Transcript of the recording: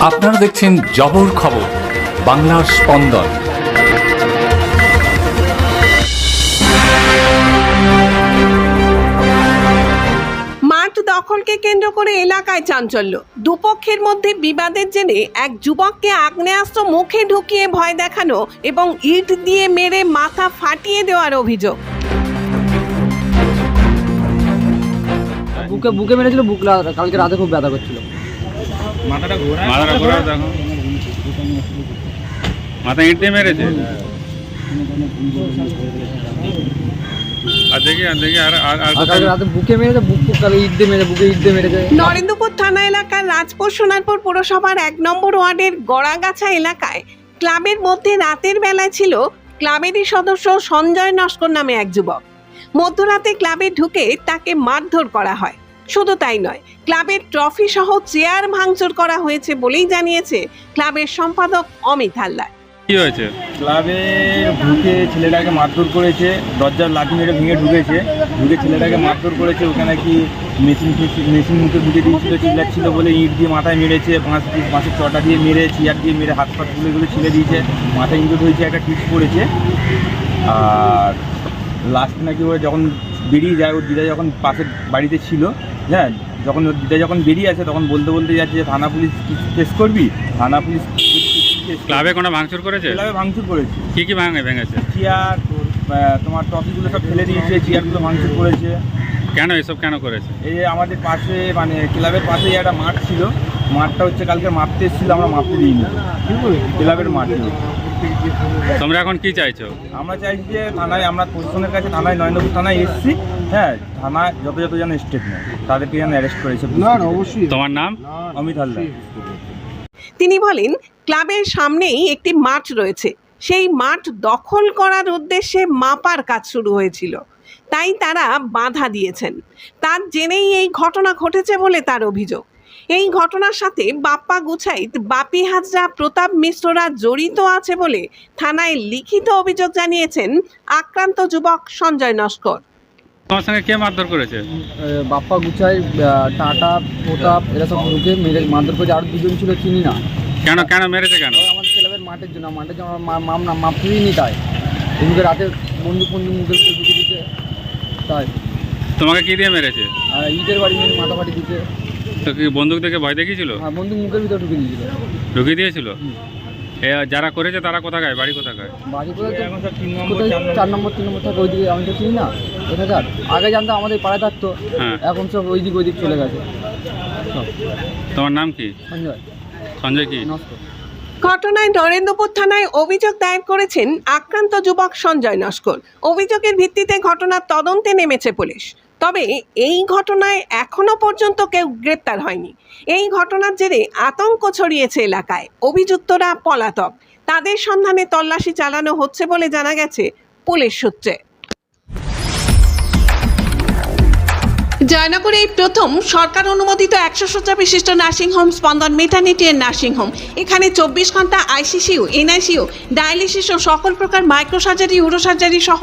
আপনারা দেখছেন জবর খবর বাংলার স্পন্দন। মাঠ দখলকে কেন্দ্র করে এলাকায় চাঞ্চল্য। দুপক্ষের মধ্যে বিবাদের জেনে এক যুবককে আগ্নেয়াস্ত্র মুখে ঢুকিয়ে ভয় দেখানো এবং ইট দিয়ে মেরে মাথা ফাটিয়ে দেওয়ার অভিযোগ। বুকে বুকে মেরেছিল বুক লা- কালকে রাতে খুব ব্যথা করছিল। মাথাটা ঘোরা মাথা মেরেছে? আর দেখি বুকে মেরেছে ইট দিয়ে নরেন্দ্রপুর থানা এলাকার রাজপুর সোনারপুর পুরসভার এক নম্বর ওয়ার্ডের গড়াগাছা এলাকায় ক্লাবের মধ্যে রাতের বেলায় ছিল ক্লাবেরই সদস্য সঞ্জয় নস্কর নামে এক যুবক। মধ্যরাতে ক্লাবে ঢুকে তাকে মারধর করা হয়। শুধু তাই নয় ক্লাবের ট্রফি সহ চেয়ার ভাঙচুর করা হয়েছে বলেই জানিয়েছে ক্লাবের সম্পাদক অমিত হালদার। কি হয়েছে? ক্লাবের ঢুকে ছেলেটাকে মারধর করেছে দরজার লাঠি মেরে ভেঙে ঢুকেছে। ঢুকে ছেলেটাকে মারধর করেছে ওখানে কি মেশিন মেশিন মুখে ঢুকে দিয়েছিল চিল্লাচ্ছিল বলে ইট দিয়ে মাথায় মেরেছে বাঁশ দিয়ে বাঁশের চটা দিয়ে মেরে চেয়ার দিয়ে মেরে হাত ফাত তুলে তুলে ছিলে দিয়েছে মাথায় ইঞ্জুর হয়েছে একটা টিপস পড়েছে। আর লাস্ট নাকি ও যখন বেরিয়ে যায়। ওর দিদা যখন পাশের বাড়িতে ছিল হ্যাঁ যখন ওর দিদা যখন বেরিয়ে আসে তখন বলতে বলতে যাচ্ছে যে থানা পুলিশ কেস করবি? থানা পুলিশ ক্লাবে কোনো ভাঙচুর করেছে? ক্লাবে ভাঙচুর করেছে। কী কী ভাঙে ভেঙেছে? চেয়ার তোমার ট্রফিগুলো সব ফেলে দিয়েছে চেয়ারগুলো ভাঙচুর করেছে। কেন এসব কেন করেছে? এই যে আমাদের পাশে মানে ক্লাবের পাশেই একটা মাঠ ছিল মাঠটা হচ্ছে কালকে মাপতে এসেছিল আমরা মাপতে দিইনি। ক্লাবের মাঠে। তোমরা এখন কি চাইছো? আমরা চাইছি যে থানায় আমরা প্রশাসনের কাছে থানায় নয়নপুর থানায় এসেছি। হ্যাঁ থানায় যত যত যেন স্টেপ নেয় তাদেরকে যেন অ্যারেস্ট করেছে। অবশ্যই। তোমার নাম? অমিত হালদার। তিনি বলেন ক্লাবের সামনেই একটি মাঠ রয়েছে। সেই মাঠ দখল করার উদ্দেশ্যে মাপার কাজ শুরু হয়েছিল। তাই তারা বাধা দিয়েছেন। তার জেনেই এই ঘটনা ঘটেছে বলে তার অভিযোগ। এই ঘটনার সাথে বাপ্পা গুছাইত বাপি হাজরা প্রতাপ মিশ্ররা জড়িত আছে বলে থানায় লিখিত অভিযোগ জানিয়েছেন আক্রান্ত যুবক সঞ্জয় নস্কর। তোমার সঙ্গে কে মারধর করেছে? বাপ্পা গুছাই টাটা প্রতাপ এরা সব ঢুকে মেরে মারধর করেছে। আর দুজন ছিল চিনি না। কেন কেন মেরেছে কেন? আমাদের ক্লাবের মাঠের জন্য মাঠের জন্য আমরা মা- মাপ না নি তাই। এদিকে রাতে বন্ধু বন্ধু মুখে ঢুকে দিতে তাই। তোমাকে কি দিয়ে মেরেছে? আর ইটের বাড়ি মেরে মাথা ফাটি দিতে তো কি বন্দুক দেখে ভয় দেখিয়েছিল? আর বন্ধু মুখের ভিতরে ঢুকে দিয়েছিল। ঢুকিয়ে দিয়েছিল। এ, যারা করেছে তারা কোথাকায় বাড়ি কোথাকায় বাড়ি কোথায়? কোথায়? চার নম্বর। তিন নম্বর থাকে ওইদিকে। আমি তো চিনি না। কোথাকার? আগে জানতাম আমাদের পাড়ায় থাকতো। হ্যাঁ। এখন সব ওইদিক ওইদিক চলে গেছে। সব। তোমার নাম কি? সঞ্জয়। সঞ্জয় কি? ঘটনায় নরেন্দ্রপুর থানায় অভিযোগ দায়ের করেছেন আক্রান্ত যুবক সঞ্জয় নস্কর। অভিযোগের ভিত্তিতে ঘটনার তদন্তে নেমেছে পুলিশ। তবে এই ঘটনায় এখনও পর্যন্ত কেউ গ্রেপ্তার হয়নি। এই ঘটনার জেরে আতঙ্ক ছড়িয়েছে এলাকায়। অভিযুক্তরা পলাতক। তাদের সন্ধানে তল্লাশি চালানো হচ্ছে বলে জানা গেছে পুলিশ সূত্রে। জয়নগরে এই প্রথম সরকার অনুমোদিত একশো শয্যা বিশিষ্ট নার্সিংহোম স্পন্দন মেটার্নিটি এর নার্সিংহোম এখানে চব্বিশ ঘণ্টা আইসিসিউ, এনআইসিউ, ডায়ালিসিস ও সকল প্রকার মাইক্রো সার্জারি মাইক্রোসার্জারি ইউরোসার্জারি সহ